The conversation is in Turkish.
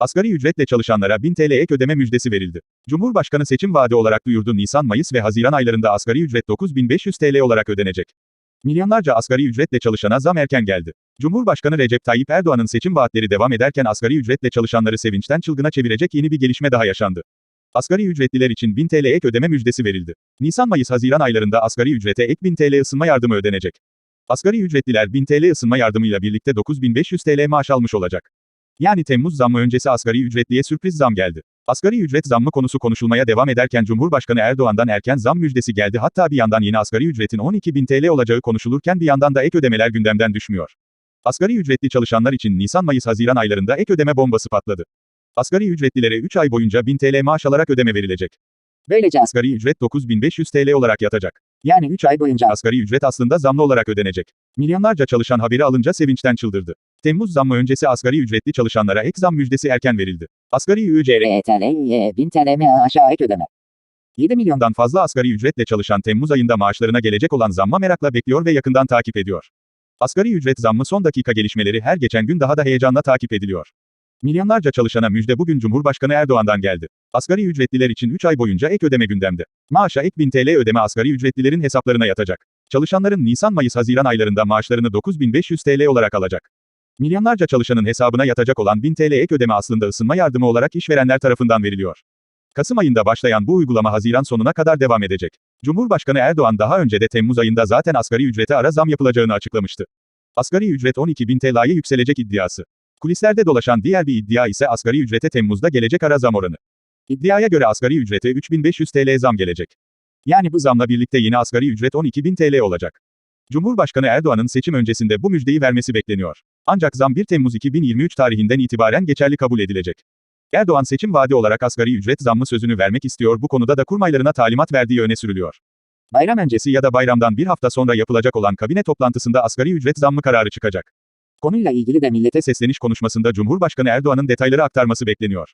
Asgari ücretle çalışanlara 1000 TL ek ödeme müjdesi verildi. Cumhurbaşkanı seçim vaadi olarak duyurdu Nisan, Mayıs ve Haziran aylarında asgari ücret 9500 TL olarak ödenecek. Milyonlarca asgari ücretle çalışana zam erken geldi. Cumhurbaşkanı Recep Tayyip Erdoğan'ın seçim vaatleri devam ederken asgari ücretle çalışanları sevinçten çılgına çevirecek yeni bir gelişme daha yaşandı. Asgari ücretliler için 1000 TL ek ödeme müjdesi verildi. Nisan-Mayıs-Haziran aylarında asgari ücrete ek 1000 TL ısınma yardımı ödenecek. Asgari ücretliler 1000 TL ısınma yardımıyla birlikte 9500 TL maaş almış olacak. Yani Temmuz zammı öncesi asgari ücretliye sürpriz zam geldi. Asgari ücret zammı konusu konuşulmaya devam ederken Cumhurbaşkanı Erdoğan'dan erken zam müjdesi geldi hatta bir yandan yeni asgari ücretin 12.000 TL olacağı konuşulurken bir yandan da ek ödemeler gündemden düşmüyor. Asgari ücretli çalışanlar için Nisan-Mayıs-Haziran aylarında ek ödeme bombası patladı. Asgari ücretlilere 3 ay boyunca 1000 TL maaş alarak ödeme verilecek. Böylece as- Asgari ücret 9500 TL olarak yatacak. yani 3 ay boyunca as- Asgari ücret aslında zamlı olarak ödenecek. Milyonlarca çalışan haberi alınca sevinçten çıldırdı. Temmuz zammı öncesi asgari ücretli çalışanlara ek zam müjdesi erken verildi. Asgari ücret RTL'ye 1000 TL mi aşağı ek ödeme. 7 milyon milyondan fazla asgari ücretle çalışan Temmuz ayında maaşlarına gelecek olan zamma merakla bekliyor ve yakından takip ediyor. Asgari ücret zammı son dakika gelişmeleri her geçen gün daha da heyecanla takip ediliyor. Milyonlarca çalışana müjde bugün Cumhurbaşkanı Erdoğan'dan geldi. Asgari ücretliler için 3 ay boyunca ek ödeme gündemde. Maaşa ek 1000 TL ödeme asgari ücretlilerin hesaplarına yatacak. Çalışanların Nisan-Mayıs-Haziran aylarında maaşlarını 9500 TL olarak alacak. Milyonlarca çalışanın hesabına yatacak olan 1000 TL ek ödeme aslında ısınma yardımı olarak işverenler tarafından veriliyor. Kasım ayında başlayan bu uygulama Haziran sonuna kadar devam edecek. Cumhurbaşkanı Erdoğan daha önce de Temmuz ayında zaten asgari ücrete ara zam yapılacağını açıklamıştı. Asgari ücret 12.000 TL'ye yükselecek iddiası. Kulislerde dolaşan diğer bir iddia ise asgari ücrete Temmuz'da gelecek ara zam oranı. İddiaya göre asgari ücrete 3500 TL zam gelecek. Yani bu zamla birlikte yeni asgari ücret 12.000 TL olacak. Cumhurbaşkanı Erdoğan'ın seçim öncesinde bu müjdeyi vermesi bekleniyor. Ancak zam 1 Temmuz 2023 tarihinden itibaren geçerli kabul edilecek. Erdoğan seçim vaadi olarak asgari ücret zammı sözünü vermek istiyor bu konuda da kurmaylarına talimat verdiği öne sürülüyor. bayram önce Öncesi ya da bayramdan bir hafta sonra yapılacak olan kabine toplantısında asgari ücret zammı kararı çıkacak. konuyla ilgili de Millete sesleniş konuşmasında Cumhurbaşkanı Erdoğan'ın detayları aktarması bekleniyor.